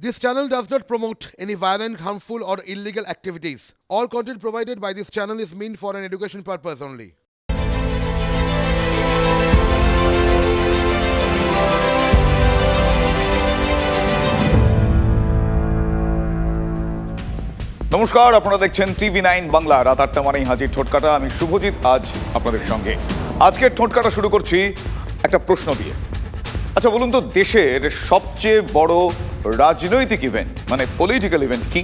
This channel does not promote any violent, harmful, or illegal activities. All content provided by this channel is meant for an education purpose only. নমস্কার আপনারা দেখছেন TV nine Bangla রাত আটটা মানেই হাজির ঠোটকাটা আমি শুভজিৎ আজ আপনাদের সঙ্গে আজকের ঠোটকাটা শুরু করছি একটা প্রশ্ন দিয়ে আচ্ছা বলুন তো, দেশের সবচেয়ে বড় রাজনৈতিক ইভেন্ট মানে পলিটিক্যাল ইভেন্ট কি?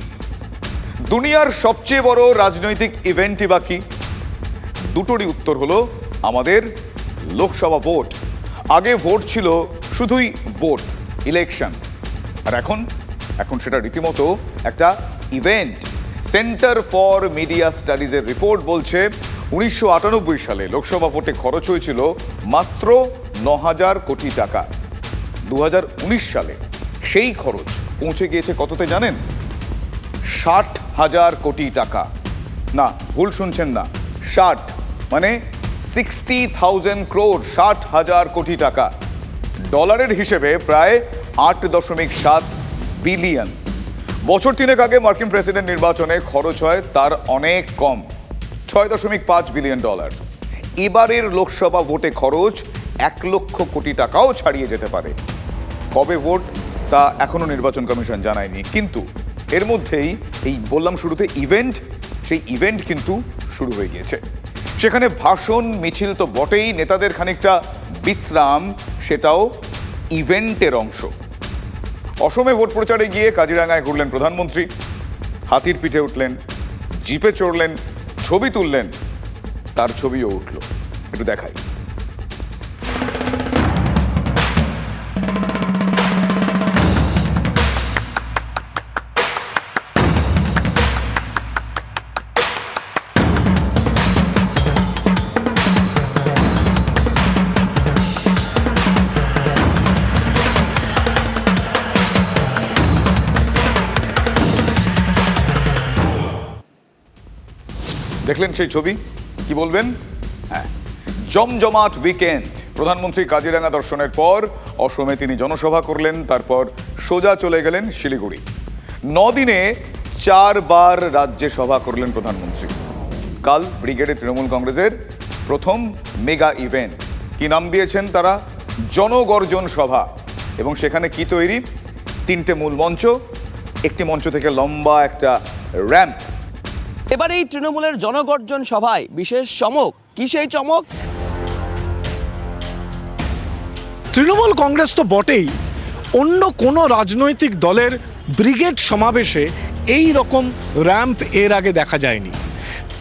দুনিয়ার সবচেয়ে বড় রাজনৈতিক ইভেন্টই বা কি? দুটোরই উত্তর হলো আমাদের লোকসভা ভোট। আগে ভোট ছিল শুধুই ভোট ইলেকশন আর এখন? এখন সেটা রীতিমতো একটা ইভেন্ট সেন্টার ফর মিডিয়া স্টাডিজের রিপোর্ট বলছে, উনিশশো আটানব্বই সালে লোকসভা ভোটে খরচ হয়েছিল মাত্র ন হাজার কোটি টাকা। দু হাজার উনিশ সালে সেই খরচ পৌঁছে গিয়েছে কততে জানেন? ষাট হাজার কোটি টাকা। না, ভুল শুনছেন না। ষাট মানে সিক্সটি থাউজেন্ড ক্রোড ষাট হাজার কোটি টাকা। ডলারের হিসেবে প্রায় আট দশমিক সাত বিলিয়ন। বছর তিনেক আগে মার্কিন প্রেসিডেন্ট নির্বাচনে খরচ হয় তার অনেক কম, ছয় দশমিক পাঁচ বিলিয়ন ডলার। এবারের লোকসভা ভোটে খরচ এক লক্ষ কোটি টাকাও ছাড়িয়ে যেতে পারে। কবে ভোট তা এখনও নির্বাচন কমিশন জানায়নি। কিন্তু এর মধ্যেই এই বললাম শুরুতে ইভেন্ট, সেই ইভেন্ট কিন্তু শুরু হয়ে গিয়েছে। সেখানে ভাষণ, মিছিল তো বটেই, নেতাদের খানিকটা বিশ্রাম, সেটাও ইভেন্টের অংশ। অসমে ভোট প্রচারে গিয়ে কাজিরাঙ্গায় ঘুরলেন প্রধানমন্ত্রী। হাতির পিঠে উঠলেন, জিপে চড়লেন, ছবি তুললেন, তার ছবিও উঠল। একটু দেখাই। দেখলেন সেই ছবি? কি বলবেন? হ্যাঁ। জমজমাট উইকেন্ড প্রধানমন্ত্রী কাজিরাঙ্গা দর্শনের পর অসমে তিনি জনসভা করলেন, তারপর সোজা চলে গেলেন শিলিগুড়ি। দিনে চারবার রাজ্যে সভা করলেন প্রধানমন্ত্রী। কাল ব্রিগেডে তৃণমূল কংগ্রেসের প্রথম মেগা ইভেন্ট। কি নাম দিয়েছেন তারা? জনগর্জন সভা। এবং সেখানে কি তৈরি? তিনটে মূল মঞ্চ, একটি মঞ্চ থেকে লম্বা একটা র্যাম্প। এবার এই তৃণমূলের জনগর্জন সভায় বিশেষ চমক। কি সেই চমক? তৃণমূল কংগ্রেস তো বটেই। অন্য কোনো রাজনৈতিক দলের ব্রিগেড সমাবেশে এই রকম র্যাম্প এর আগে দেখা যায়নি।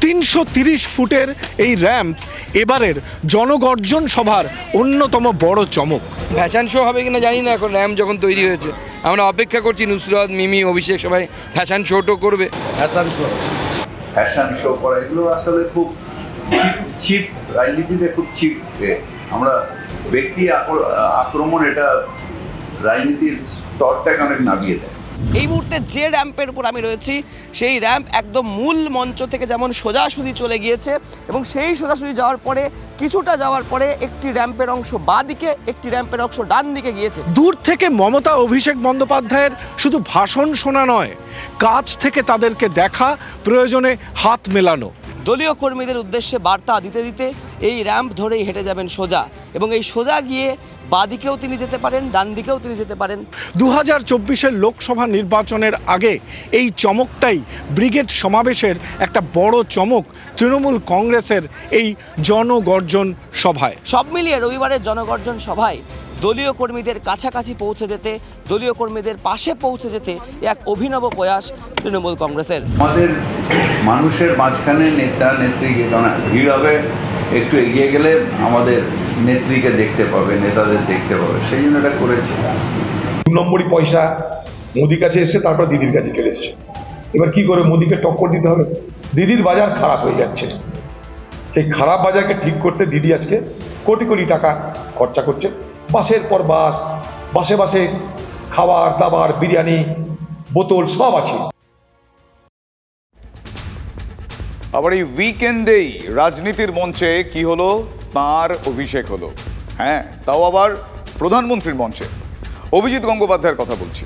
তিনশো তিরিশ ফুটের এই র্যাম্প এবারের জনগর্জন সভার অন্যতম বড় চমক। ফ্যাশন শো হবে কিনা জানি না এখন র্যাম্প যখন তৈরি হয়েছে। আমরা অপেক্ষা করছি নুসরত মিমি অভিষেক সবাই ফ্যাশন শোটো করবে। Fashion show. ফ্যাশন শো করা, এগুলো আসলে খুব চিপ রাজনীতিতে খুব চিপ আমরা ব্যক্তি আকর- আক্রমণ এটা রাজনীতির স্তরটাকে অনেক নামিয়ে দেয়। এই মুহূর্তে যে র্যাম্পের উপর আমি রয়েছি, সেই র্যাম্প একদম মূল মঞ্চ থেকে যেমন সোজাসুজি চলে গিয়েছে এবং সেই সোজাসুজি যাওয়ার পরে, কিছুটা যাওয়ার পরে একটি র্যাম্পের অংশ বাঁ দিকে একটি র্যাম্পের অংশ ডান দিকে গিয়েছে। দূর থেকে মমতা, অভিষেক বন্দ্যোপাধ্যায়ের শুধু ভাষণ শোনা নয়, কাছ থেকে তাদেরকে দেখা, প্রয়োজনে হাত মেলানো। দলীয় কর্মীদের উদ্দেশ্যে বার্তা দিতে দিতে এই র্যাম্প ধরেই হেঁটে যাবেন সোজা। এবং এই সোজা গিয়ে বাঁ দিকেও তিনি যেতে পারেন ডান দিকেও তিনি যেতে পারেন। দু হাজার চব্বিশের লোকসভা নির্বাচনের আগে এই চমকটাই ব্রিগেড সমাবেশের একটা বড় চমক তৃণমূল কংগ্রেসের এই জনগর্জন সভায়। সব মিলিয়ে রবিবারের জনগর্জন সভায় দলীয় কর্মীদের কাছাকাছি পৌঁছে যেতে দলীয় কর্মীদের পাশে পৌঁছে যেতে এক অভিনব প্রয়াস তৃণমূল কংগ্রেসের। আমাদের মানুষের মাঝখানে নেতা নেত্রীকে ভিড় হবে একটু এগিয়ে গেলে আমাদের নেত্রীকে দেখতে পাবে নেতাদের দেখতে পাবে। সেই জন্য এটা করেছি। দু নম্বরই পয়সা মোদির কাছে এসে তারপর দিদির কাছে চলে এসছে এবার কি করে মোদিকে টক্কর দিতে হবে? দিদির বাজার খারাপ হয়ে যাচ্ছে। সেই খারাপ বাজারকে ঠিক করতে দিদি আজকে কোটি কোটি টাকা খরচা করছে। বাসের পর বাস বাসে বাসে খাবার, দাবার, বিরিয়ানি, বোতল সব আছে। আবার এই উইকেন্ডেই রাজনীতির মঞ্চে কি হলো? তার অভিষেক হলো। হ্যাঁ তাও আবার প্রধানমন্ত্রীর মঞ্চে। অভিজিৎ গঙ্গোপাধ্যায়ের কথা বলছি।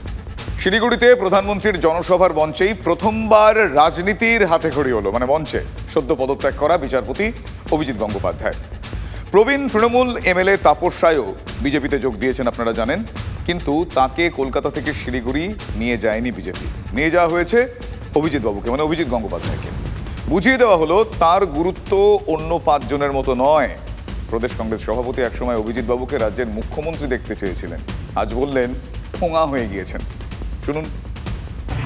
শিলিগুড়িতে প্রধানমন্ত্রীর জনসভার মঞ্চেই প্রথমবার রাজনীতির হাতে খড়ি হলো মানে মঞ্চে। সদ্য পদত্যাগ করা বিচারপতি অভিজিৎ গঙ্গোপাধ্যায়। প্রবীণ তৃণমূল এমএলএ তাপস রায়ও বিজেপিতে যোগ দিয়েছেন, আপনারা জানেন। কিন্তু তাকে কলকাতা থেকে শিলিগুড়ি নিয়ে যায়নি বিজেপি। নিয়ে যাওয়া হয়েছে অভিজিৎ বাবুকে মানে অভিজিৎ গঙ্গোপাধ্যায়কে। বুঝিয়ে দেওয়া হলো, তার গুরুত্ব অন্য পাঁচজনের মতো নয়। প্রদেশ কংগ্রেস সভাপতি একসময় অভিজিৎ বাবুকে রাজ্যের মুখ্যমন্ত্রী দেখতে চেয়েছিলেন। আজ বললেন, ফোঙা হয়ে গিয়েছেন। শুনুন।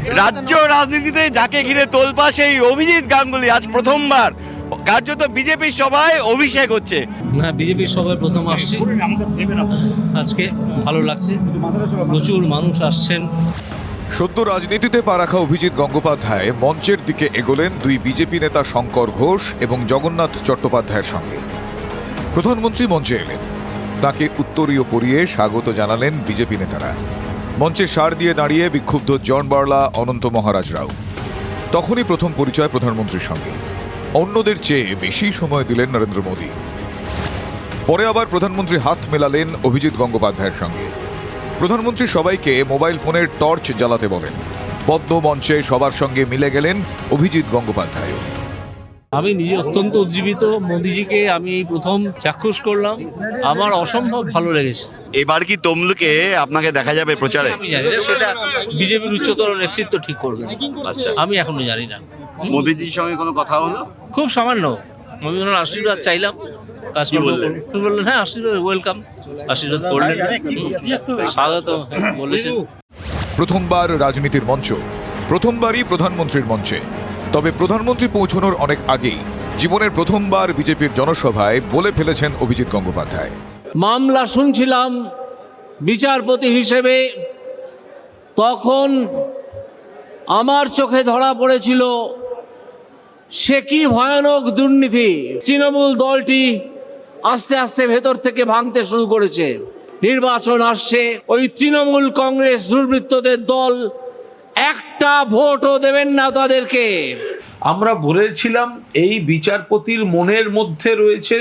রাজ্য রাজনীতিতে যাকে ঘিরে তোলপা সেই অভিজিৎ গাঙ্গুলি আজ প্রথমবার কার্যত বিজেপির সভায় অভিষেক হচ্ছে। না বিজেপির সবাই প্রথম আসছে। আজকে ভালো লাগছে। প্রচুর মানুষ আসছেন। সদ্য রাজনীতিতে পা রাখা অভিজিৎ গঙ্গোপাধ্যায় মঞ্চের দিকে এগোলেন দুই বিজেপি নেতা শঙ্কর ঘোষ এবং জগন্নাথ চট্টোপাধ্যায়ের সঙ্গে। প্রধানমন্ত্রী মঞ্চে এলেন। তাকে উত্তরীয় পরিয়ে স্বাগত জানালেন বিজেপি নেতারা। মঞ্চে সার দিয়ে দাঁড়িয়ে বিক্ষুব্ধ জন বার্লা অনন্ত মহারাজরাও তখনই প্রথম পরিচয় প্রধানমন্ত্রীর সঙ্গে। অন্যদের চেয়ে বেশি সময় দিলেন নরেন্দ্র মোদী। পরে আবার প্রধানমন্ত্রী হাত মেলালেন অভিজিৎ গঙ্গোপাধ্যায়ের সঙ্গে। প্রধানমন্ত্রী সবাইকে মোবাইল ফোনের টর্চ জ্বালাতে বলেন। পদ্ম মঞ্চে সবার সঙ্গে মিলে গেলেন অভিজিৎ গঙ্গোপাধ্যায় আমি নিজে অত্যন্ত উজ্জীবিত। মোদিজিকে আমি এই প্রথম চাক্ষুষ করলাম। আমার অসম্ভব ভালো লেগেছে। এবার কি তমলুকে আপনাকে দেখা যাবে প্রচারে? আমি জানি না সেটা বিজেপির উচ্চতর নেতৃত্ব ঠিক করবে আমি এখনও জানি না। মোদিজির সঙ্গে কোনো কথা হলো? খুব সামান্য। আশীর্বাদ চাইলাম। কাজকর্ম বললেন? করুন। উনি বললেন হ্যাঁ আশীর্বাদ ওয়েলকাম আশীর্বাদ করলেন। স্বাগত বলেছেন। প্রথমবার রাজনীতির মঞ্চ প্রথমবারই প্রধানমন্ত্রীর মঞ্চে। তবে প্রধানমন্ত্রী পৌঁছানোর অনেক আগেই জীবনের প্রথমবার বিজেপির জনসভায় বলে ফেলেছেন অভিজিৎ গঙ্গোপাধ্যায়। মামলা শুনছিলাম বিচারপতি হিসেবে। তখন আমার চোখে ধরা পড়েছিল সে কি ভয়ানক দুর্নীতি? তৃণমূল দলটি আস্তে আস্তে ভেতর থেকে ভাঙতে শুরু করেছে। নির্বাচন আসছে, ওই তৃণমূল কংগ্রেস দুর্বৃত্তদের দল একটা ভোটও দেবেন না তাদেরকে। আমরা বলেছিলাম এই বিচারপতির মনের মধ্যে রয়েছে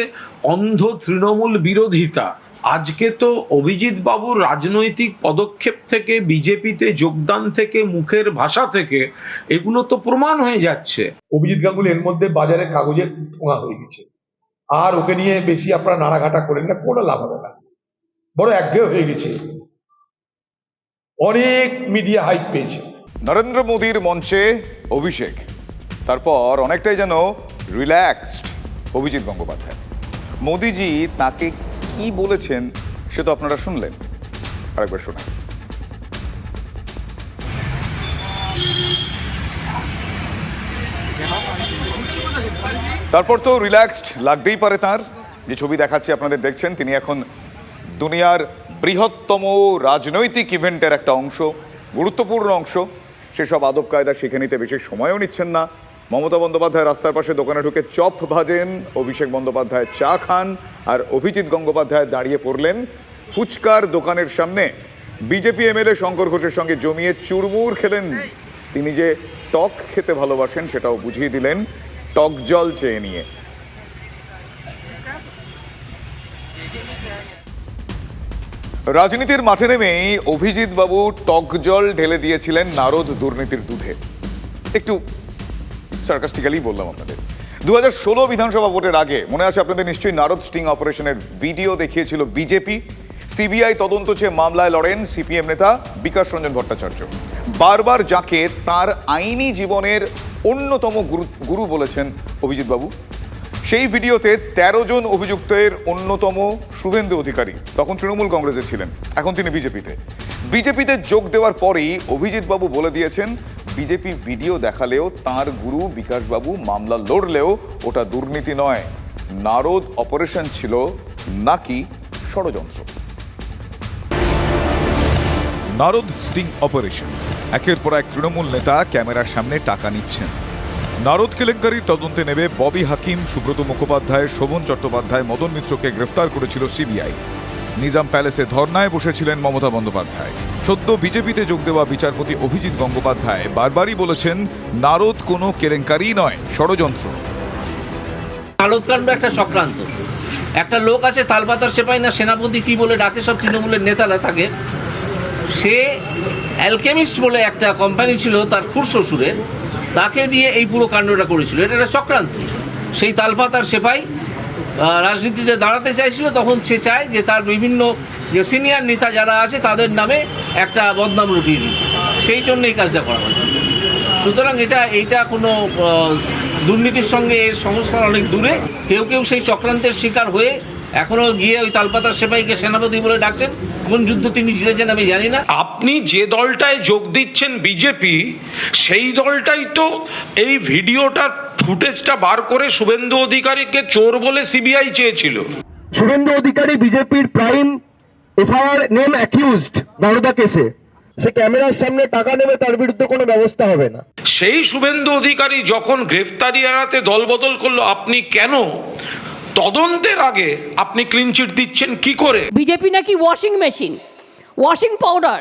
অন্ধ তৃণমূল বিরোধিতা। আজকে তো অভিজিৎ বাবুর রাজনৈতিক পদক্ষেপ থেকে বিজেপিতে যোগদান থেকে মুখের ভাষা থেকে এগুলো তো প্রমাণ হয়ে যাচ্ছে। অভিজিৎ গাঙ্গুলি এর মধ্যে বাজারে কাগজের ঠোঙা হয়ে গেছে। আর ওকে নিয়ে বেশি আপনারা নাড়াঘাটা করেন না কোনো লাভ হবে না। বড় একঘেয়ে হয়ে গেছে। অনেক মিডিয়া হাইপ পেয়েছে। নরেন্দ্র মোদীর মঞ্চে অভিষেক। তারপর অনেকটাই যেন রিল্যাক্সড অভিজিৎ গঙ্গোপাধ্যায়। মোদিজি তাকে কি বলেছেন সে তো আপনারা শুনলেন। আরেকবার শোনান। তারপর তো রিল্যাক্সড লাগতেই পারে তার। যে ছবি দেখাচ্ছি আপনাদের দেখছেন, তিনি এখন দুনিয়ার বৃহত্তম রাজনৈতিক ইভেন্টের একটা অংশ, গুরুত্বপূর্ণ অংশ। সেসব আদব কায়দা শিখে নিতে বেশি সময়ও নিচ্ছেন না। মমতা বন্দ্যোপাধ্যায় রাস্তার পাশে দোকানে ঢুকে চপ ভাজেন, অভিষেক বন্দ্যোপাধ্যায় চা খান আর অভিজিৎ গঙ্গোপাধ্যায় দাঁড়িয়ে পড়লেন ফুচকার দোকানের সামনে। বিজেপি এমএলএ শঙ্কর ঘোষের সঙ্গে জমিয়ে চুরমুর খেলেন। তিনি যে টক খেতে ভালোবাসেন সেটাও বুঝিয়ে দিলেন টক জল চেয়ে নিয়ে। রাজনীতির মাঠে নেমেই অভিজিৎ বাবু টক জল ঢেলে দিয়েছিলেন নারদ দুর্নীতির দুধে। একটু সার্কাস্টিক্যালি বললাম আপনাদের। দু ষোলো বিধানসভা ভোটের আগে, মনে আছে আপনাদের নিশ্চয়ই নারদ স্টিং অপারেশনের ভিডিও দেখিয়েছিল বিজেপি। সিবিআই তদন্ত চেয়ে মামলায় লড়েন সিপিএম নেতা বিকাশ রঞ্জন ভট্টাচার্য। বারবার যাকে তার আইনি জীবনের অন্যতম গুরু গুরু বলেছেন অভিজিৎ বাবু। সেই ভিডিওতে ১৩ জন অভিযুক্তের অন্যতম শুভেন্দু অধিকারী, তখন তৃণমূল কংগ্রেসে ছিলেন, এখন তিনি বিজেপিতে। বিজেপিতে যোগ দেওয়ার পরেই অভিজিৎ বাবু বলে দিয়েছেন বিজেপি ভিডিও দেখালেও তার গুরু বিকাশবাবু মামলা লড়লেও ওটা দুর্নীতি নয়। নারদ অপারেশন ছিল নাকি ষড়যন্ত্র? Narada sting operation. একের পর এক তৃণমূল নেতা ক্যামেরার সামনে টাকা নিচ্ছেন। নারদ কেলেঙ্কারির তদন্তে নেবে ববি হাকিম, সুব্রত মুখোপাধ্যায়, শোভন চট্টোপাধ্যায়, মদন মিত্রকে গ্রেফতার করেছিল সিবিআই। নিজাম প্যালেসে ধর্নায় বসেছিলেন মমতা বন্দ্যোপাধ্যায়। সদ্য বিজেপিতে যোগ দেওয়া বিচারপতি অভিজিৎ গঙ্গোপাধ্যায় বারবারই বলেছেন, নারদ কোনো কেলেঙ্কারি নয়, ষড়যন্ত্র। একটা চক্রান্ত। একটা লোক আছে, তালপাতার সেপাই না, সেনাপতি কি বলে ডাকে সব তৃণমূলের নেতারা তাকে। সে অ্যালকেমিস্ট বলে একটা কোম্পানি ছিল তার খুরশ্বশুরের তাকে দিয়ে এই পুরো কাণ্ডটা করেছিল। এটা একটা চক্রান্ত। সেই তালপাতার সেপাই রাজনীতিতে দাঁড়াতে চাইছিল, তখন সে চায় যে তার বিভিন্ন যে সিনিয়র নেতা যারা আছে, তাদের নামে একটা বদনাম রটিয়ে দিতে। সেই জন্য এই কাজটা করা হয়েছিল সুতরাং এটা, এইটা কোনো দুর্নীতির সঙ্গে এর সংস্থান অনেক দূরে। কেউ কেউ সেই চক্রান্তের শিকার হয়ে এখনও গিয়ে ওই তালপাতার সেপাইকে সেনাপতি বলে ডাকছেন। কোন যুদ্ধ তিনি জিতেছেন আমি জানি না। আপনি যে দলটায় যোগ দিচ্ছেন বিজেপি, সেই দলটাই তো এই ভিডিওটার ফুটেজটা বার করে শুভেন্দু অধিকারীকে চোর বলে সিবিআই চেয়েছিল। শুভেন্দু অধিকারী বিজেপির প্রাইম এফআইআর নেম অ্যাকিউজড দারোদা কেসে। সে ক্যামেরার সামনে টাকা নেবে তার বিরুদ্ধে কোনো ব্যবস্থা হবে না। সেই শুভেন্দু অধিকারী যখন গ্রেফতারি এড়াতে দলবদল করল আপনি কেন? তদন্তের আগে আপনি ক্লিনচিট দিচ্ছেন কি করে? বিজেপি নাকি ওয়াশিং মেশিন ওয়াশিং পাউডার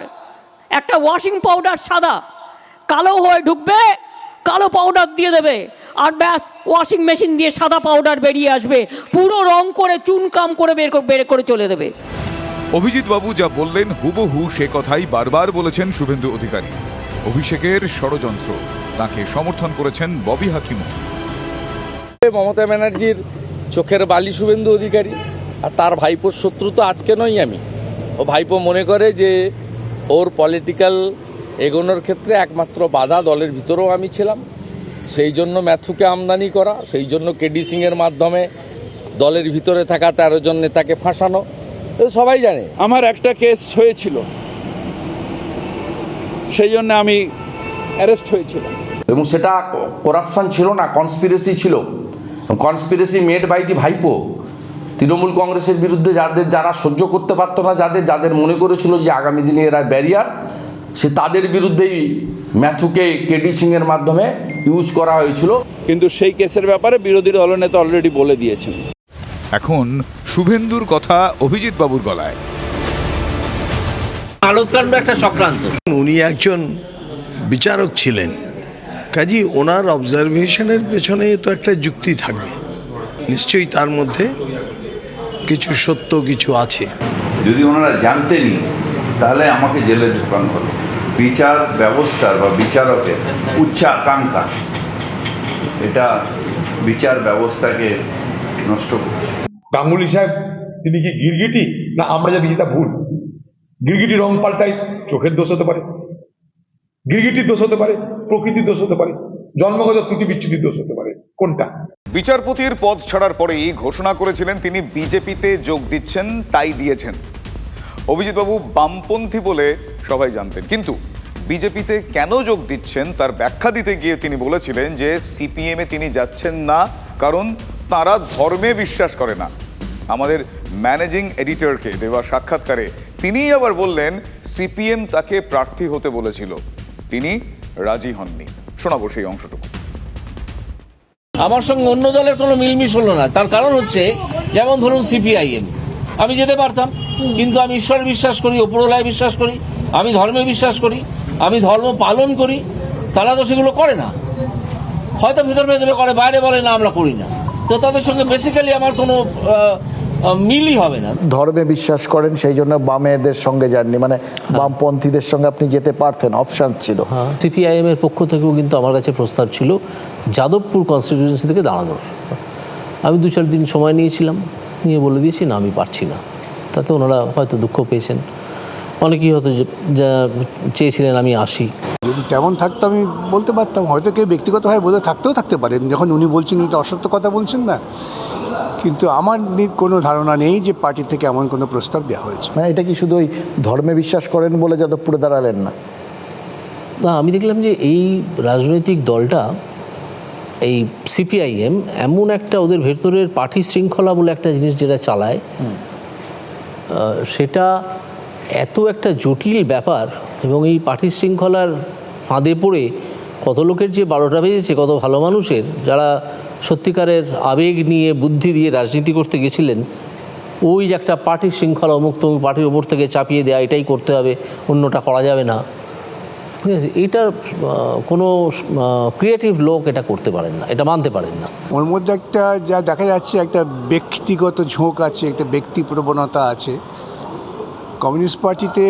একটা ওয়াশিং পাউডার সাদা কালো হয়ে ঢুকবে কালো পাউডার দিয়ে দেবে। আর ব্যাস ওয়াশিং মেশিন দিয়ে সাদা পাউডার বেরিয়ে আসবে। পুরো রং করে চুনকাম করে বের করে বের করে চলে দেবে। অভিজিৎ বাবু যা বললেন হুবহু সে কথাই বারবার বলেছেন শুভেন্দু অধিকারী। অভিষেকের ষড়যন্ত্র তাকে সমর্থন করেছেন ববি হাকিমও মমতা ব্যানার্জির চোখের বালি শুভেন্দু অধিকারী আর তার ভাইপোর শত্রু তো আজকে নই আমি। ও ভাইপো মনে করে যে ওর পলিটিক্যাল এগোনোর ক্ষেত্রে একমাত্র বাধা দলের ভিতরেও আমি ছিলাম। সেই জন্য ম্যাথুকে আমদানি করা সেই জন্য কেডি সিংয়ের মাধ্যমে দলের ভিতরে থাকা তেরো জন নেতাকে ফাঁসানো। সবাই জানে। আমার একটা কেস হয়েছিল। সেই জন্য আমি অ্যারেস্ট হয়েছিলাম। এবং সেটা করাপশন ছিল না কনস্পিরেসি ছিল। কনস্পিরেসি মেড বাই দি ভাইপো। তৃণমূল কংগ্রেসের বিরুদ্ধে যাদের যারা সহ্য করতে পারতো না যাদের যাদের মনে করেছিল যে আগামী দিনে এরা ব্যারিয়ার সে তাদের বিরুদ্ধেই ম্যাথুকে কেডি সিংয়ের মাধ্যমে ইউজ করা হয়েছিল। কিন্তু সেই কেসের ব্যাপারে বিরোধী দলনেতা অলরেডি বলে দিয়েছেন। এখন শুভেন্দুর কথা অভিজিৎ বাবুর গলায়। একটা চক্রান্ত। উনি একজন বিচারক ছিলেন। কাজী ওনার অবজারভেশনের পেছনে তো একটা যুক্তি থাকবে। নিশ্চয়ই তার মধ্যে কিছু সত্য কিছু আছে। যদি ওনারা জানতেনই তাহলে আমাকে জেলে ঢোকানো হলো বিচার ব্যবস্থার বা বিচারকের উচ্চ আকাঙ্ক্ষা এটা বিচার ব্যবস্থাকে নষ্ট করছে। গাঙ্গুলি সাহেব তিনি কি গিরগিটি? না আমরা জানি এটা ভুল। গিরগিটি রং পাল্টাই চোখের দোষ হতে পারে। গিরগিটির দোষ হতে পারে প্রকৃতির দোষ হতে পারে জন্মগত ত্রুটি বিচ্যুতির দোষ হতে পারে। কোনটা? বিচারপতির পদ ছাড়ার পরেই ঘোষণা করেছিলেন তিনি বিজেপিতে যোগ দিচ্ছেন তাই দিয়েছেন। অভিজিৎবাবু বামপন্থী বলে সবাই জানতেন। কিন্তু বিজেপিতে কেন যোগ দিচ্ছেন তার ব্যাখ্যা দিতে গিয়ে তিনি বলেছিলেন যে সিপিএমে তিনি যাচ্ছেন না, কারণ তারা ধর্মে বিশ্বাস করে না। আমাদের ম্যানেজিং এডিটরকে দেওয়া সাক্ষাৎকারে তিনিই আবার বললেন, সিপিএম তাকে প্রার্থী হতে বলেছিল। তিনি রাজি হননি। শোনাবো সেই অংশটুকু। আমার সঙ্গে অন্য দলের কোনো মিলমিশ হলো না। তার কারণ হচ্ছে, যেমন ধরুন সিপিআইএম। আমি যেতে পারতাম, কিন্তু আমি ঈশ্বরে বিশ্বাস করি, ওপরওয়ালায় বিশ্বাস করি, আমি ধর্মে বিশ্বাস করি। আমি ধর্ম পালন করি তারা তো সেগুলো করে না। হয়তো ভিতর ভেতরে করে বাইরে বলে না আমরা করি না। তো তাদের সঙ্গে বেসিক্যালি আমার কোনো মিলই হবে না। ধর্মে বিশ্বাস করেন সেই জন্য বামেদের সঙ্গে যাননি। মানে বামপন্থীদের সঙ্গে আপনি যেতে পারতেন অপশান ছিল। সিপিআইএম এর পক্ষ থেকেও কিন্তু আমার কাছে প্রস্তাব ছিল যাদবপুর কনস্টিটিউয়েন্সি থেকে দাঁড়ানোর। আমি দু চার দিন সময় নিয়েছিলাম নিয়ে বলে দিয়েছি না আমি পারছি না। তাতে ওনারা হয়তো দুঃখ পেয়েছেন। অনেকেই হয়তো যা চেয়েছিলেন আমি আসি। যদি তেমন থাকতো আমি বলতে পারতাম। হয়তো কেউ ব্যক্তিগতভাবে বোধহয় থাকতেও থাকতে পারেন যখন উনি বলছেন উনি তো অসত্য কথা বলছেন না। কিন্তু আমার নি- কোনো ধারণা নেই যে পার্টি থেকে এমন কোনো প্রস্তাব দেওয়া হয়েছে। মানে এটা কি শুধু ওই ধর্মে বিশ্বাস করেন বলে যাদবপুরে দাঁড়ালেন না? না আমি দেখলাম যে এই রাজনৈতিক দলটা এই সিপিআইএম এমন একটা ওদের ভেতরের পার্টি শৃঙ্খলা বলে একটা জিনিস যেটা চালায় সেটা এত একটা জটিল ব্যাপার এবং এই পার্টি শৃঙ্খলার ফাঁদে পড়ে কত লোকের যে বারোটা বেজেছে, কত ভালো মানুষের যারা সত্যিকারের আবেগ নিয়ে, বুদ্ধি দিয়ে রাজনীতি করতে গেছিলেন, ওই একটা পার্টির শৃঙ্খলা মুক্ত পার্টির ওপর থেকে চাপিয়ে দেওয়া এটাই করতে হবে, অন্যটা করা যাবে না। ঠিক আছে, এটার কোনো ক্রিয়েটিভ লোক এটা করতে পারেন না, এটা মানতে পারেন না। ওর মধ্যে একটা যা দেখা যাচ্ছে, একটা ব্যক্তিগত ঝোঁক আছে, একটা ব্যক্তি প্রবণতা আছে। কমিউনিস্ট পার্টিতে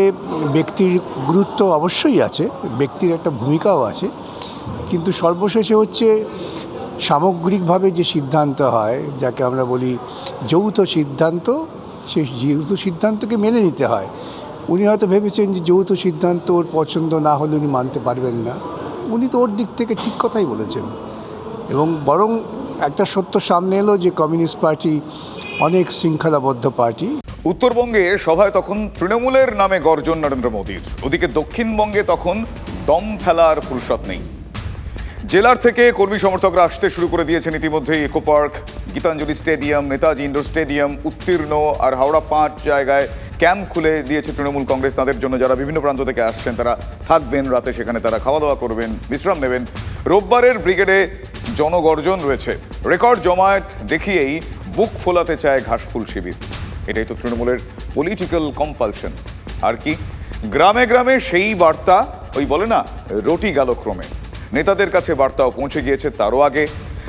ব্যক্তির গুরুত্ব অবশ্যই আছে, ব্যক্তির একটা ভূমিকাও আছে, কিন্তু সর্বশেষে হচ্ছে সামগ্রিকভাবে যে সিদ্ধান্ত হয়, যাকে আমরা বলি যৌথ সিদ্ধান্ত, সেই যৌথ সিদ্ধান্তকে মেনে নিতে হয়। উনি হয়তো ভেবেছেন যে যৌথ সিদ্ধান্ত ওর পছন্দ না হলে উনি মানতে পারবেন না। উনি তো ওর দিক থেকে ঠিক কথাই বলেছেন। এবং বরং একটা সত্য সামনে এলো যে কমিউনিস্ট পার্টি অনেক শৃঙ্খলাবদ্ধ পার্টি। উত্তরবঙ্গে সভায় তখন তৃণমূলের নামে গর্জন নরেন্দ্র মোদীর। ওদিকে দক্ষিণবঙ্গে তখন দম ফেলার ফুরসত নেই। জেলার থেকে কর্মী সমর্থকরা আসতে শুরু করে দিয়েছেন ইতিমধ্যেই eco park, Gitanjali stadium, Netaji indoor stadium, উত্তীর্ণ আর হাওড়া পাঁচ জায়গায় ক্যাম্প খুলে দিয়েছে তৃণমূল কংগ্রেস। তাদের জন্য যারা বিভিন্ন প্রান্ত থেকে আসছেন, তারা থাকবেন রাতে, সেখানে তারা খাওয়া দাওয়া করবেন, বিশ্রাম নেবেন। রোববারের ব্রিগেডে জনগর্জন রয়েছে। রেকর্ড জমায়েত দেখিয়েই বুক ফোলাতে চায় ঘাসফুল শিবির। এটাই তো তৃণমূলের পলিটিক্যাল কম্পালশন আর কি? গ্রামে গ্রামে সেই বার্তা, ওই বলে না, রটি গেল ক্রমে। নেতাদের কাছে বার্তাও পৌঁছে গিয়েছে তারও আগে।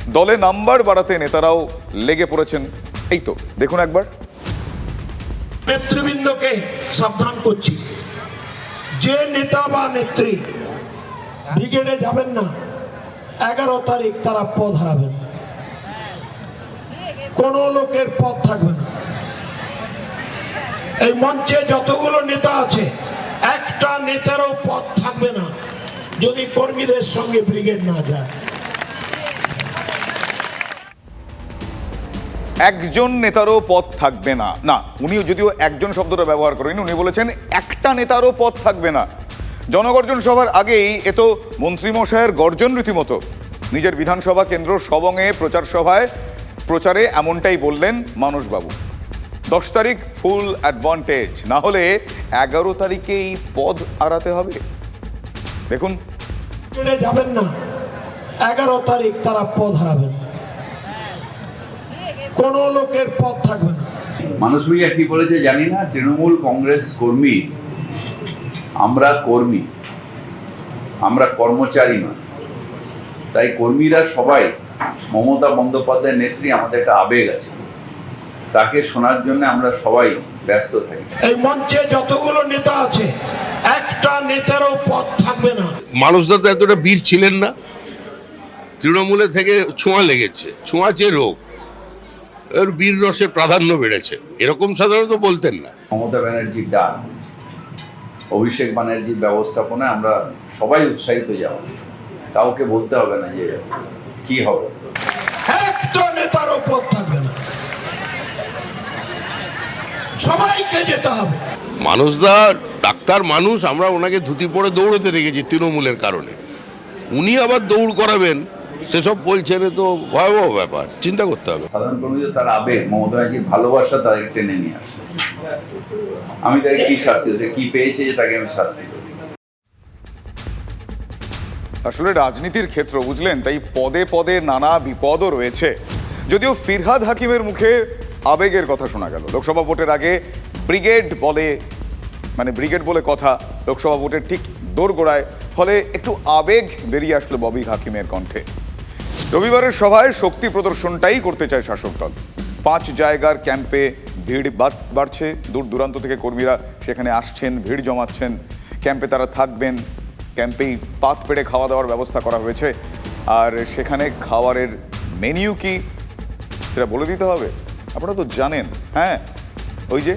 দলে নাম্বার বাড়াতে নেতারাও লেগে পড়েছেন। এই তো, দেখুন একবার। নেতৃবৃন্দকে সাবধান করছি। যে নেতা বা নেত্রী ব্রিগেডে যাবেন না, এগারো তারিখ তারা পদ হারাবেন। কোন লোকের পদ থাকবে না। এই মঞ্চে যতগুলো নেতা আছে, একটা নেতারও পথ থাকবে না, যদি কর্মীদের সঙ্গে ব্রিগেড না যায়। একজন নেতারও পথ থাকবে না। না, উনিও যদিও একজন শব্দটা ব্যবহার করেন, উনি বলেছেন একটা নেতারও পথ থাকবে না। জনগর্জন সভার আগেই এ তো মন্ত্রীমশাইয়ের গর্জন রীতিমতো। নিজের বিধানসভা কেন্দ্র সবংয়ে প্রচার সভায় প্রচারে এমনটাই বললেন মানসবাবু। দশ তারিখ ফুল অ্যাডভান্টেজ না হলে এগারো তারিখেই পদ আড়াতে হবে। দেখুন। যাবেন না। এগারো তারিখ তারা পদ হারাবেন। কোন লোকের পদ থাকবে না। মানুষ ভূঁইয়া কি বলেছে জানি না? তৃণমূল কংগ্রেস কর্মী আমরা কর্মী আমরা কর্মচারী নয়। তাই কর্মীরা সবাই মমতা বন্দ্যোপাধ্যায়ের নেত্রী আমাদের একটা আবেগ আছে। তাকে শোনার জন্য আমরা সবাই ব্যস্ত থাকি। এই মঞ্চে যতগুলো নেতা আছে একটা নেতারও পদ থাকবে না। মানুষদা তো এতটা বীর ছিলেন না। তৃণমূলে থেকে ছোঁয়া লেগেছে। ছোঁয়া যে রোগ এর বীর রসের প্রাধান্য বেড়েছে। এরকম সাধারণত বলতেন না। মমতা ব্যানার্জির ডাক অভিষেক ব্যানার্জির ব্যবস্থাপনায় আমরা সবাই উৎসাহিত যাব কাউকে বলতে হবে না যে কি হবে। সবাইকে যেতে হবে। মানুষদা ডাক্তার মানুষ আমরা ওনাকে ধুতি পরে দৌড়তে দেখেছি তৃণমূলের কারণে। উনি আবার দৌড় করাবেন সেসব বলছেন তো ভয়াবহ ব্যাপার চিন্তা করতে হবে। সাধারণ কর্মীদের তার আবেগ মমতা ব্যানার্জির ভালোবাসা তাদেরকে টেনে নিয়ে আসে। আমি তাকে কি শাস্তি দেবো? কি পেয়েছে যে তাকে আমি শাস্তি দেবো? আসলে রাজনীতির ক্ষেত্র বুঝলেন? তাই পদে পদে নানা বিপদও রয়েছে। যদিও ফিরহাদ হাকিমের মুখে আবেগের কথা শোনা গেল। লোকসভা ভোটের আগে ব্রিগেড বলে মানে ব্রিগেড বলে কথা লোকসভা ভোটের ঠিক দোরগোড়ায়। ফলে একটু আবেগ বেরিয়ে আসলো ববি হাকিমের কণ্ঠে। রবিবারের সভায় শক্তি প্রদর্শনটাই করতে চায় শাসক দল। পাঁচ জায়গার ক্যাম্পে ভিড় বাড়ছে। দূর দূরান্ত থেকে কর্মীরা সেখানে আসছেন, ভিড় জমাচ্ছেন। ক্যাম্পে তারা থাকবেন, ক্যাম্পেই পাত পেড়ে খাওয়া দাওয়ার ব্যবস্থা করা হয়েছে। আর সেখানে খাবারের মেনিউ কি সেটা বলে দিতে হবে? আপনারা তো জানেন হ্যাঁ? ওই যে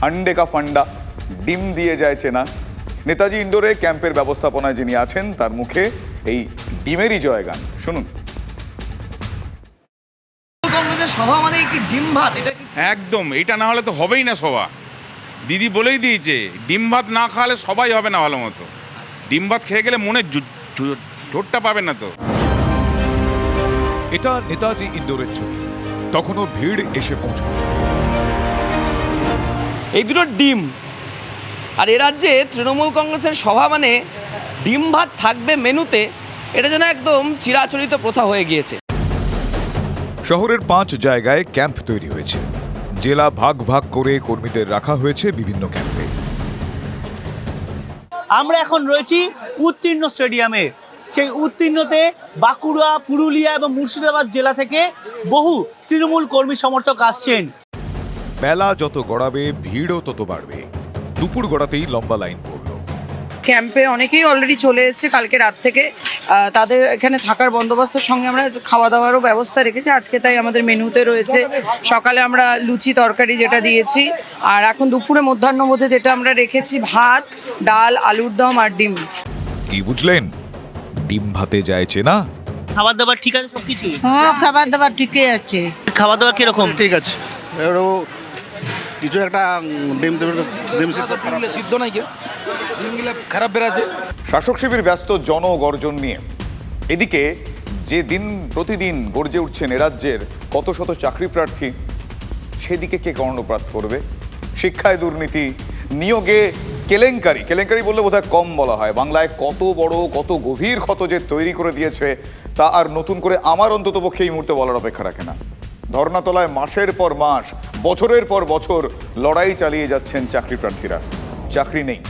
আন্ডে কা ফান্ডা ডিম দিয়ে যায় চেনা। নেতাজি ইন্ডোরে ক্যাম্পের ব্যবস্থাপনায় যিনি আছেন তার মুখে এই ডিমেরই জয়গান। শুনুন। সভা মানে কি ডিম ভাত? এটা একদম এটা না হলে তো হবেই না সভা। দিদি বলেই দিয়েছে ডিম ভাত না খাওয়ালে সবাই হবে না ভালো মতো ডিম ভাত খেয়ে গেলে মনে জো- জো- জোরটা পাবে না তো। এটা নেতাজি ইন্ডোরের ছবি। তখনও ভিড় এসে পৌঁছল। এই দুটো ডিম। আর এ রাজ্যে তৃণমূল কংগ্রেসের সভা মানে ডিম ভাত থাকবে মেনুতে এটা যেন একদম চিরাচরিত প্রথা হয়ে গিয়েছে। শহরের পাঁচ জায়গায় ক্যাম্প তৈরি হয়েছে। জেলা ভাগ ভাগ করে কর্মীদের রাখা হয়েছে বিভিন্ন ক্যাম্পে। আমরা এখন রয়েছি উত্তীর্ণ স্টেডিয়ামে। সেই উত্তীর্ণতে বাঁকুড়া পুরুলিয়া এবং মুর্শিদাবাদ জেলা থেকে বহু তৃণমূল কর্মী সমর্থক আসছেন। বেলা যত গড়াবে ভিড়ও তত বাড়বে। দুপুর গড়াতেই লম্বা লাইন পড়ল। ক্যাম্পে অনেকেই অলরেডি চলে এসেছে কালকে রাত থেকে। তাদের এখানে থাকার বন্দোবস্তের সঙ্গে আমরা খাওয়া দাওয়ারও ব্যবস্থা রেখেছি। আজকে তাই আমাদের মেনুতে রয়েছে সকালে আমরা লুচি তরকারি যেটা দিয়েছি। আর এখন দুপুরে মধ্যাহ্নভোজে যেটা আমরা রেখেছি ভাত ডাল আলুর দম আর ডিম। কি বুঝলেন? ডিম ভাতে যায় চেনা খাবার দাবার ঠিক আছে সব কিছু হ্যাঁ খাবার দাবার ঠিকই আছে। খাবার দাবার কীরকম? ঠিক আছে। এবারে ও কিছু একটা ডিম দেবে ডিম সিদ্ধ নাই কেউ? খারাপ বেড়াচ্ছে শাসক শিবির ব্যস্ত জনগর্জন নিয়ে। এদিকে যে দিন প্রতিদিন গর্জে উঠছেন এ রাজ্যের কত শত চাকরি প্রার্থী সেদিকে কে কর্ণপাত করবে? শিক্ষায় দুর্নীতি নিয়োগে কেলেঙ্কারি। কেলেঙ্কারি বললে বোধহয় কম বলা হয়। বাংলায় কত বড়, কত গভীর ক্ষত যে তৈরি করে দিয়েছে, তা আর নতুন করে আমার অন্ততপক্ষে এই মুহূর্তে বলার অপেক্ষা রাখে না। ধর্নাতলায় মাসের পর মাস, বছরের পর বছর লড়াই চালিয়ে যাচ্ছেন চাকরি প্রার্থীরা চাকরি নেই।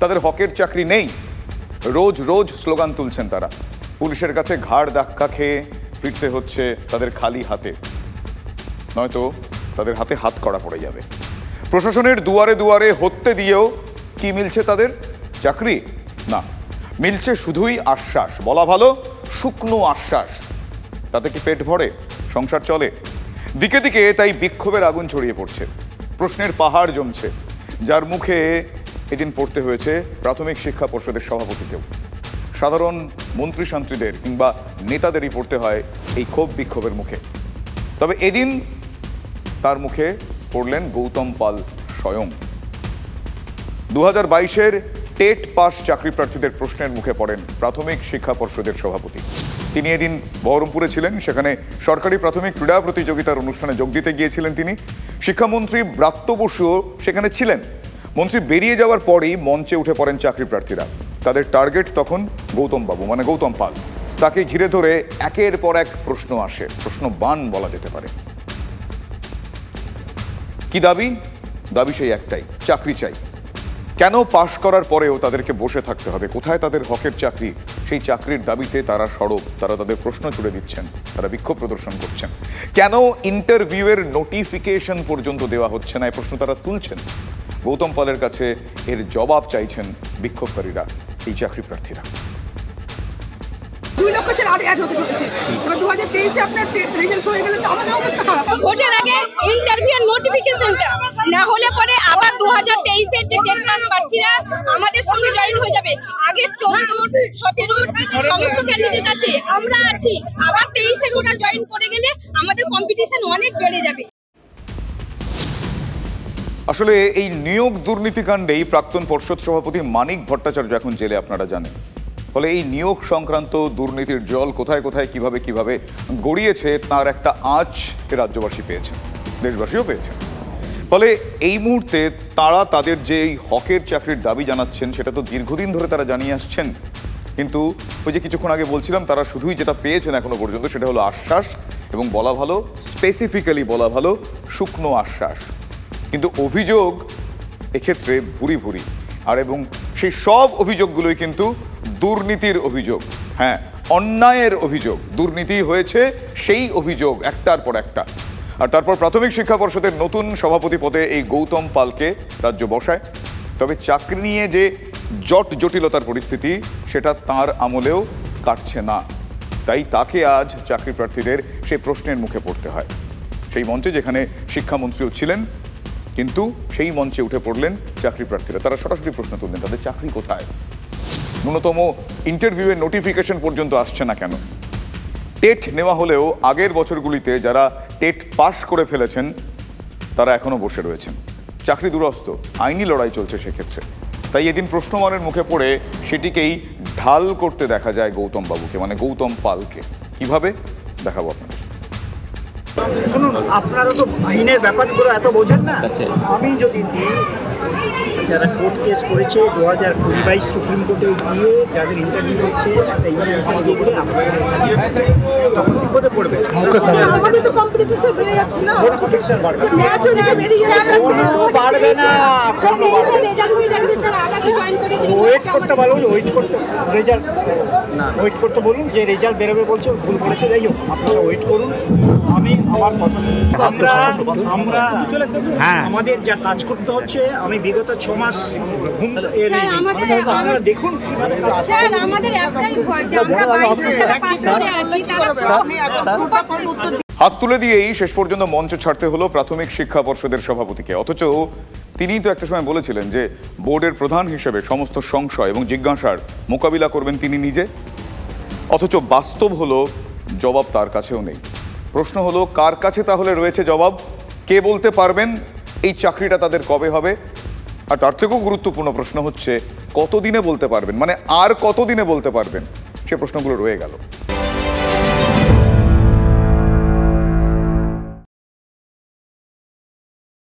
তাদের হকের চাকরি নেই। রোজ রোজ স্লোগান তুলছেন তারা। পুলিশের কাছে ঘাড় ধাক্কা খেয়ে ফিরতে হচ্ছে তাদের খালি হাতে। নয়তো তাদের হাতে হাত করা পড়ে যাবে। প্রশাসনের দুয়ারে দুয়ারে হত্যে দিয়েও কি মিলছে তাদের? চাকরি? না। মিলছে শুধুই আশ্বাস। বলা ভালো, শুকনো আশ্বাস। তাতে কি পেট ভরে? সংসার চলে? দিকে দিকে তাই বিক্ষোভের আগুন ছড়িয়ে পড়ছে। প্রশ্নের পাহাড় জমছে। যার মুখে এদিন পড়তে হয়েছে প্রাথমিক শিক্ষা পর্ষদের সভাপতিকেও। সাধারণ মন্ত্রী শান্ত্রীদের কিংবা নেতাদেরই পড়তে হয় এই ক্ষোভ বিক্ষোভের মুখে। তবে এদিন তার মুখে পড়লেন গৌতম পাল স্বয়ং। দু হাজার বাইশের টেট পাস চাকরি প্রার্থীদের প্রশ্নের মুখে পড়েন প্রাথমিক শিক্ষা পর্ষদের সভাপতি। তিনি এদিন বহরমপুরে ছিলেন, সেখানে সরকারি প্রাথমিক ক্রীড়া প্রতিযোগিতার অনুষ্ঠানে যোগ দিতে গিয়েছিলেন তিনি। শিক্ষামন্ত্রী ব্রাত্য বসুও সেখানে ছিলেন। মন্ত্রী বেরিয়ে যাওয়ার পরেই মঞ্চে উঠে পড়েন চাকরি প্রার্থীরা। তাদের টার্গেট তখন গৌতম বাবু মানে গৌতম পাল। তাকে ঘিরে ধরে একের পর এক প্রশ্ন আসে প্রশ্ন বান বলা যেতে পারে। কি দাবি? দাবি সেই একটাই, চাকরি চাই। কেন পাশ করার পরেও তাদেরকে বসে থাকতে হবে? কোথায় তাদের হকের চাকরি? সেই চাকরির দাবিতে তারা সরব, তারা তাদের প্রশ্ন ছুড়ে দিচ্ছেন, তারা বিক্ষোভ প্রদর্শন করছেন। কেন ইন্টারভিউয়ের নোটিফিকেশন পর্যন্ত দেওয়া হচ্ছে না? এই প্রশ্ন তারা তুলছেন। গৌতম পালের কাছে এর জবাব চাইছেন বিক্ষোভকারীরা, এই চাকরি প্রার্থীরা। দুই লক্ষ ছেলে আরও অ্যাড হতে চলেছে। এবার দু হাজার তেইশে আপনার রেজাল্ট হয়ে গেলে তো আমাদের অবস্থা খারাপ। ভোটের আগে ইন্টারভিউ নোটিফিকেশনটা না হলে পরে আবার দু হাজার তেইশের যে টেন ক্লাস প্রার্থীরা আমাদের সঙ্গে জয়েন হয়ে যাবে। চোদ্দোর সতেরোর সমস্ত ক্যান্ডিডেট আছে। আমরা আছি। আবার তেইশের ওরা জয়েন করে গেলে আমাদের কম্পিটিশন অনেক বেড়ে যাবে। আসলে এই নিয়োগ দুর্নীতিকাণ্ডেই প্রাক্তন পর্ষদ সভাপতি মানিক ভট্টাচার্য এখন জেলে আপনারা জানেন। ফলে এই নিয়োগ সংক্রান্ত দুর্নীতির জল কোথায় কোথায়, কীভাবে কীভাবে গড়িয়েছে, তার একটা আঁচ রাজ্যবাসী পেয়েছে, দেশবাসীও পেয়েছে। ফলে এই মুহূর্তে তারা তাদের যে এই হকের চাকরির দাবি জানাচ্ছেন, সেটা তো দীর্ঘদিন ধরে তারা জানিয়ে আসছেন। কিন্তু ওই যে কিছুক্ষণ আগে বলছিলাম, তারা শুধুই যেটা পেয়েছেন এখনও পর্যন্ত, সেটা হলো আশ্বাস এবং বলা ভালো স্পেসিফিক্যালি বলা ভালো, শুকনো আশ্বাস। কিন্তু অভিযোগ এক্ষেত্রে ভুরি ভুরি। আর এবং সেই সব অভিযোগগুলোই কিন্তু দুর্নীতির অভিযোগ। হ্যাঁ অন্যায়ের অভিযোগ। দুর্নীতি হয়েছে সেই অভিযোগ একটার পর একটা। আর তারপর প্রাথমিক শিক্ষা পর্ষদের নতুন সভাপতি পদে এই গৌতম পালকে রাজ্য বসায়। তবে চাকরি নিয়ে যে জট জটিলতার পরিস্থিতি, সেটা তার আমলেও কাটছে না। তাই তাকে আজ চাকরি প্রার্থীদের সেই প্রশ্নের মুখে পড়তে হয়। সেই মঞ্চে যেখানে শিক্ষামন্ত্রীও ছিলেন, কিন্তু সেই মঞ্চে উঠে পড়লেন চাকরি প্রার্থীরা। তারা সরাসরি প্রশ্ন তুললেন, তাদের চাকরি কোথায়? ন্যূনতম ইন্টারভিউয়ের নোটিফিকেশন পর্যন্ত আসছে না কেন? টেট নেওয়া হলেও আগের বছরগুলিতে যারা টেট পাশ করে ফেলেছেন তারা এখনও বসে রয়েছেন। চাকরি দুরস্ত আইনি লড়াই চলছে সেক্ষেত্রে। তাই এদিন প্রশ্নমানের মুখে পড়ে সেটিকেই ঢাল করতে দেখা যায় গৌতম বাবুকে মানে গৌতম পালকে। কীভাবে? দেখাবো আপনাদের। শুনুন আপনারা তো আইনের ব্যাপারগুলো এত বোঝেন না। আমি যদি দিই যারা কোর্ট কেস করেছে দু হাজার কুড়ি বাইশ সুপ্রিম কোর্টে গিয়ে যাদের ইন্টারভিউ হচ্ছে একটা ইনফরমেশন দিয়ে আপনাদের তখন বিপদে পড়বে। আমাদের তো কম্পিটিশন বেড়ে যাচ্ছে না। কোনো competition বাড়বে না। না না। ওয়েট করতে পারুন ওয়েট করতে রেজাল্ট ওয়েট করতে বলুন যে রেজাল্ট বেরোবে বলছে ভুল বলেছে যাই হোক আপনারা ওয়েট করুন। আমি আমার কথা আমরা আমরা হ্যাঁ আমাদের যা কাজ করতে হচ্ছে আমি বিগত ছ মাস ঘুম আপনারা দেখুন স্যার আমাদের একটাই ভয় যে আমরা বাইশে যারা পাস করে আছি তারা সব হাত তুলে দিয়েই শেষ পর্যন্ত মঞ্চ ছাড়তে হলো প্রাথমিক শিক্ষা পর্ষদের সভাপতিকে। অথচ তিনিই তো একটা সময় বলেছিলেন যে বোর্ডের প্রধান হিসেবে সমস্ত সংশয় এবং জিজ্ঞাসার মোকাবিলা করবেন তিনি নিজে। অথচ বাস্তব হলো জবাব তার কাছেও নেই। প্রশ্ন হলো কার কাছে তাহলে রয়েছে জবাব? কে বলতে পারবেন? এই চাকরিটা তাদের কবে হবে? আর তার থেকেও গুরুত্বপূর্ণ প্রশ্ন হচ্ছে, কতদিনে বলতে পারবেন? মানে আর কতদিনে বলতে পারবেন? সে প্রশ্নগুলো রয়ে গেল।